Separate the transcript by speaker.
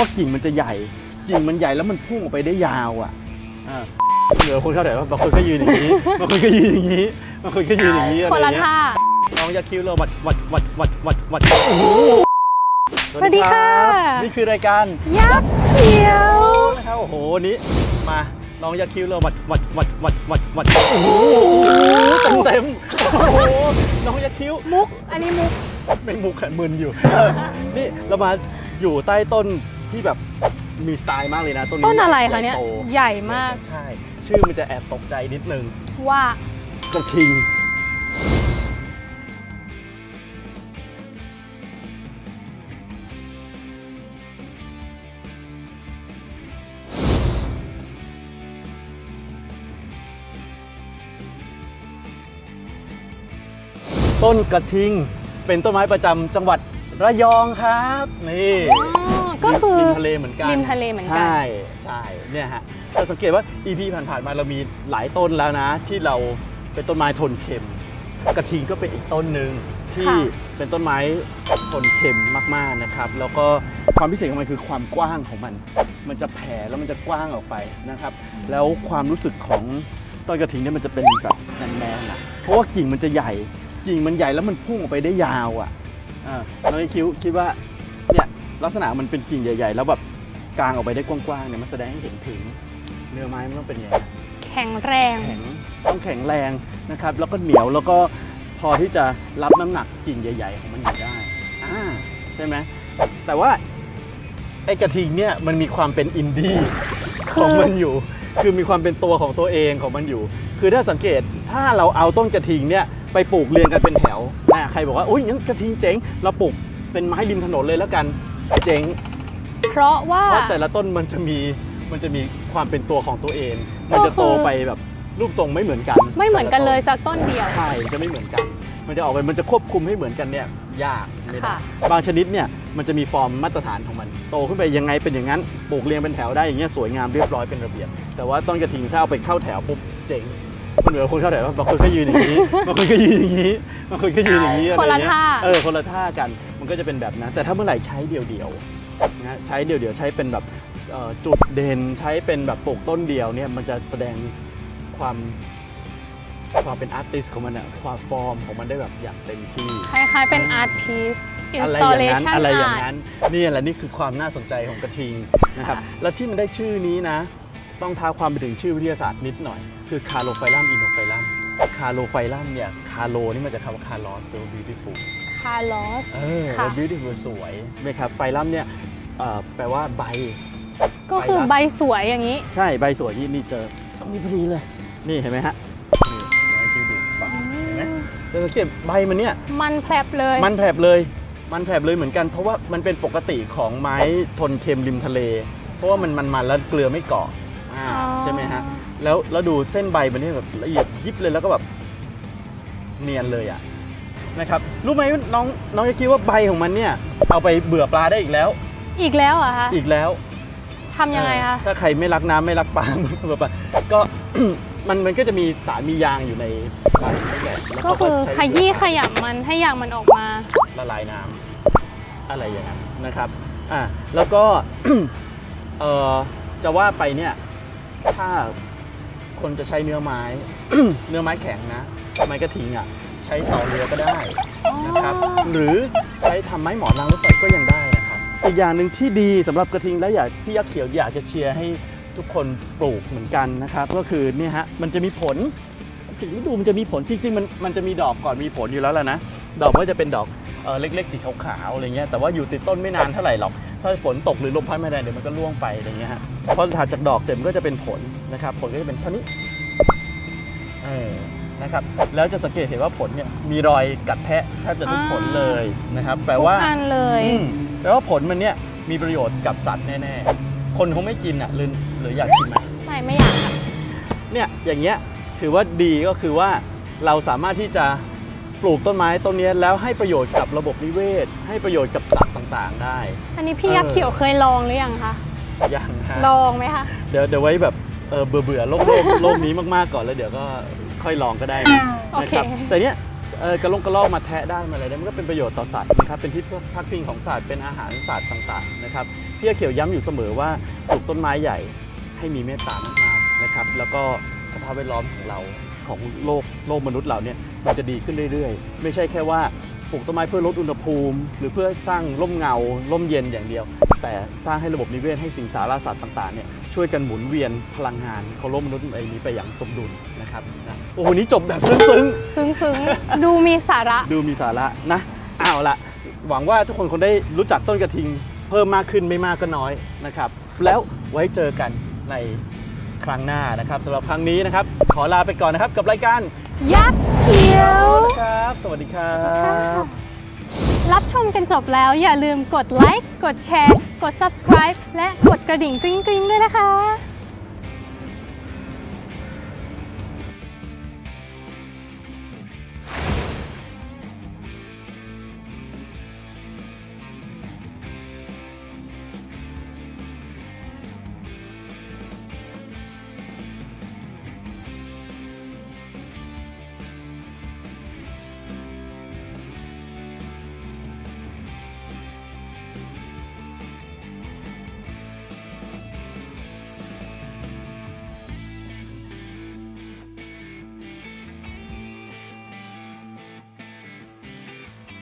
Speaker 1: ว่ากิ่งมันจะใหญ่ กิ่งมันใหญ่แล้วมันพุ่งออกไปได้ยาวอะอ่าเหลือคนเข้าใจว่าบางคนก็ยืนอย่างนี้บางคนก็ยืนอย่างนี้บางคนก็ยืนอย่างนี้อะไร
Speaker 2: คนละ
Speaker 1: เงี้ย
Speaker 2: ท่า
Speaker 1: น้องยาคิ้วเราวัดวัดวัดวัดวัดวัดโอ้โห
Speaker 2: สวัสดีค่ะ
Speaker 1: รับนี่คือรายการ
Speaker 2: ยักษ์เขียว
Speaker 1: นะครับโอ้โหวันนี้มาน้องยาคิ้วเราวัดวัดวัดวัดวัดวัดโอ้โหเต็มเต็มๆโอ้โหน้องยาคิ้ว
Speaker 2: มุก อันนี้มุก
Speaker 1: เป็นมุกขันมึนอยู่เออนี่เรามาอยู่ใต้ต้น ที่แบบมีสไตล์มากเลยนะต้นนี้
Speaker 2: ต้นอะไรคะเนี่ย
Speaker 1: ใหญ่โต
Speaker 2: ใหญ่มาก
Speaker 1: ใช่ ชื่อมันจะแอบตกใจนิดนึง
Speaker 2: ว่า
Speaker 1: กระทิง ต้นกระทิงเป็นต้นไม้ประจำจังหวัดระยองครับ นี่
Speaker 2: อ๋อ ก็คือ
Speaker 1: ริมทะเลเหมือนกัน
Speaker 2: ริมทะเลเหมือนกัน
Speaker 1: ใช่ใช่เนี่ยฮะเราสังเกตว่า EP ผ่านๆมาเรามีหลายต้นแล้วนะ ที่เราเป็นต้นไม้ทนเค็ม กระทิงก็เป็นอีกต้นหนึ่งที่
Speaker 2: ค่ะ
Speaker 1: เป็นต้นไม้ทนเค็มมากๆนะครับ แล้วก็ความพิเศษของมันคือความกว้างของมัน มันจะแผ่แล้วมันจะกว้างออกไปนะครับ แล้วความรู้สึกของต้นกระทิงเนี่ยมันจะเป็นแบบแมนๆอะเพราะว่ากิ่งมันจะใหญ่กิ่งมันใหญ่แล้วมันพุ่งออกไปได้ยาวอะอ่าน้องคิวคิดว่าเนี่ย ลักษณะมันเป็นกิ่งใหญ่ๆ แล้วแบบกางออกไปได้กว้างๆเนี่ยมันแสดงให้เห็นถึงเนื้อไม้มันต้องเป็นยังไง
Speaker 2: แข็งแรง
Speaker 1: แข็งต้องแข็งแรงนะครับ แล้วก็เหนียวแล้วก็พอที่จะรับน้ำหนักกิ่งใหญ่ ๆ ของมันอยู่ได้อ่าใช่ไหมแต่ว่าไอ้กระทิงเนี่ยมันมีความเป็นอินดี้ของมันอยู่ คือมีความเป็นตัวของตัวเองของมันอยู่ คือถ้าสังเกตถ้าเราเอาต้นกระทิงเนี่ยไปปลูกเรียงกันเป็นแถวนะใครบอกว่าอุ้ยงั้นกระทิงเจ๋งเราปลูก เป็นไม้ริมถนนเลยแล้วกันเจ๋ง
Speaker 2: เพราะว่า
Speaker 1: เพราะแต่ละต้นมันจะมีมันจะมีความเป็นตัวของตัวเอง มันจะโตไปแบบรูปทรงไม่เหมือนกัน
Speaker 2: ไม่เหมือนกันเลย
Speaker 1: แต่ะ
Speaker 2: จากต้นเดียว
Speaker 1: ต้นใช่จะไม่เหมือนกัน มันจะออกไปมันจะควบคุมให้เหมือนกันเนี่ยยากไม่ได้
Speaker 2: ค่ะ
Speaker 1: บางชนิดเนี่ยมันจะมีฟอร์มมาตรฐานของมัน โตขึ้นไปยังไงเป็นอย่างนั้นปลูกเรียงเป็นแถวได้อย่างเงี้ยสวยงามเรียบร้อยเป็นระเบียบ แต่ว่าต้นกระถิ่งถ้าเอาไปเข้าแถวปุ๊บเจ๋ง มันเหมือนคนเข้าแถวบางคนก็ยืนอย่างนี้บางคนก็ยืนอย่างนี้บางคนก็ยืนอย่างนี้อะไร
Speaker 2: คนละ
Speaker 1: เงี้ย
Speaker 2: ท่า
Speaker 1: เออคนละท่ากันมันก็จะเป็นแบบนั้นแต่ถ้าเมื่อไหร่ใช้เดี่ยวๆนะใช้เดี่ยวๆใช้เป็นแบบเอ่อจุดเด่นใช้เป็นแบบปลูกต้นเดียวเนี่ยมันจะแสดงความความเป็นอาร์ติสของมันอะความฟอร์มของมันได้แบบอย่างเต็มที่
Speaker 2: คล้ายๆเป็นอาร์ตพีซอิน
Speaker 1: อะ
Speaker 2: ส
Speaker 1: ไร
Speaker 2: ต
Speaker 1: อ
Speaker 2: เล
Speaker 1: ย่างนั้น
Speaker 2: ชัน
Speaker 1: อะไรอย่าง
Speaker 2: อาร์ต
Speaker 1: นั้นนี่แหละนี่คือความน่าสนใจของกระทิงนะครับ
Speaker 2: ค่ะ
Speaker 1: แล้วที่มันได้ชื่อนี้นะ ต้องท้าความไปถึงชื่อวิทยาศาสตร์นิดหน่อย คือคาโลไฟลัมอินโนไฟลัมคาโลไฟลัมเนี่ยคาโลนี่มันจะคำว่าคาร์ลอสแปลว่า beautiful
Speaker 2: คาร์ลอส
Speaker 1: เออ
Speaker 2: ค่ะ
Speaker 1: แล้ว beautiful สวยไหมครับไฟลัมเนี่ยเอ่อแปลว่าใบ
Speaker 2: ก็คือใบสวยอย่างนี้
Speaker 1: ใช่ใบสวยที่นี่เจอตรงนี้พอดีเลย นี่เห็นไหมฮะนี่ให้คิวดูฟังเห็นไหมจะสังเกตใบมันเนี่ย
Speaker 2: มันแผลบเลย
Speaker 1: มันแผลบเลย มันแผลบเลยเหมือนกัน เพราะว่ามันเป็นปกติของไม้ทนเค็มริมทะเล เพราะว่ามันมันมันแล้วเกลือไม่เกาะ อ่า
Speaker 2: อ๋อ
Speaker 1: ใช่ไหมฮะแล้วแล้วดูเส้นใบมันเนี่ยแบบละเอียดยิบเลยแล้วก็แบบเนียนเลยอะนะครับรู้ไหมน้องน้องจะคิดว่าใบของมันเนี่ยเอาไปเบื่อปลาได้อีกแล้ว
Speaker 2: อีกแล้วเหรอะคะ
Speaker 1: อีกแล้ว
Speaker 2: ทำยังไงคะ
Speaker 1: เออถ้าใครไม่รักน้ำไม่รักปลาเบื่อปลาก็ มันมันก็จะมีสารมียางอยู่ในใบนี่แหละแล้ว
Speaker 2: ก็
Speaker 1: เขา
Speaker 2: คือ
Speaker 1: ใช้
Speaker 2: ขยี้ขยำมันให้ยางมันออกมา
Speaker 1: ละลายน้ำอะไรอย่างนั้นนะครับอ่าแล้วก็ เอ่อจะว่าไปเนี่ย ถ้าคนจะใช้เนื้อไม้ เนื้อไม้แข็งนะไม้กระถิงอะ ใช้ต่อเรือก็ได้นะครับ
Speaker 2: อ๋อ
Speaker 1: หรือใช้ทำไม้หมอนรางรถไฟก็ยังได้นะครับอีกอย่างหนึ่งที่ดีสำหรับกระทิงและอยากพี่ยักษ์เขียวอยากจะเชียร์ให้ทุกคนปลูกเหมือนกันนะครับ ก็คือเนี่ยฮะมันจะมีผลถึงฤดูมันจะมีผลจริงๆมันมันจะมีดอกก่อนมีผลอยู่แล้วแหละนะดอกก็จะเป็นดอกเอ่อเล็กๆสีขาวๆอะไรเงี้ยแต่ว่าอยู่ติดต้นไม่นานเท่าไหร่หรอก ถ้าฝนตกหรือลมพัดไม่แรงเดี๋ยวมันก็ร่วงไปอะไรเงี้ยฮะพอถัดจากดอกเสร็จมันก็จะเป็นผลนะครับ ผลก็จะเป็นเท่านี้เออนะครับแล้วจะสังเกตเห็นว่าผลเนี่ยมีรอยกัดแทะแทบจะทุกผลเลยนะครับแปลว่า
Speaker 2: ทุกอันเลย
Speaker 1: อืมแปลว่าผลมันเนี่ยมีประโยชน์กับสัตว์แน่ๆ คนคงไม่กินอะหรือหรืออยากกินไหม
Speaker 2: ไม่ไม่อยากค่ะ
Speaker 1: เนี่ยอย่างเงี้ยถือว่าดีก็คือว่าเราสามารถที่จะ ปลูกต้นไม้ต้นเนี้ยแล้วให้ประโยชน์กับระบบนิเวศ ให้ประโยชน์กับสัตว์ต่างๆ ได้
Speaker 2: อันนี้พี่ยักษ์เขียวเคยลองหรือยังคะ
Speaker 1: อย่างฮะ
Speaker 2: ลองไหมคะ
Speaker 1: เดี๋ยวเดี๋ยวไว้แบบเออเบื่อเบื่อๆโลกโลกโลกนี้มากๆก่อนแล้วเดี๋ยวก็ค่อยลองก็ได้นะ
Speaker 2: โอ
Speaker 1: นะ
Speaker 2: เค
Speaker 1: ครับแต่เนี้ยเออกระลงกระลอกมาแทะได้มาอะไรได้มันก็เป็นประโยชน์ต่อสัตว์นะครับเป็นที่พักพิงของสัตว์เป็นอาหารสัตว์ต่างๆนะครับพี่อาเขียวย้ำอยู่เสมอว่าปลูกต้นไม้ใหญ่ให้มีเมตตามากๆนะครับ แล้วก็สภาพแวดล้อมของเรา ของโลกโลกมนุษย์เราเนี่ยมันจะดีขึ้นเรื่อยๆ ไม่ใช่แค่ว่าปลูกต้นไม้เพื่อลดอุณหภูมิ หรือเพื่อสร้างร่มเงาร่มเย็นอย่างเดียว แต่สร้างให้ระบบนิเวศให้สิ่งสาราสัตว์ต่างๆเนี่ยช่วยกันหมุนเวียนพลังงานของโลกมนุษย์ใบนี้ไปอย่างสมดุลนะครับนะโอ้โหนี้จบแบบซึ้ง
Speaker 2: ซึ้งซึ้งๆ ดูมีสาระ
Speaker 1: ๆ ดูมีสาระนะเอาละหวังว่าทุกคนคงได้รู้จักต้นกระทิง เพิ่มมากขึ้นไม่มากก็น้อยนะครับ แล้วไว้เจอกันใน ครั้งหน้านะครับสำหรับครั้งนี้นะครับ ขอลาไปก่อนนะครับกับรายการ
Speaker 2: ยักษ์เขียว
Speaker 1: นะครับ สวัสดีครับ
Speaker 2: รับชมกันจบแล้วอย่าลืมกดไลค์ กดแชร์ กด subscribe และกดกระดิ่งกริ๊งๆด้วยนะคะ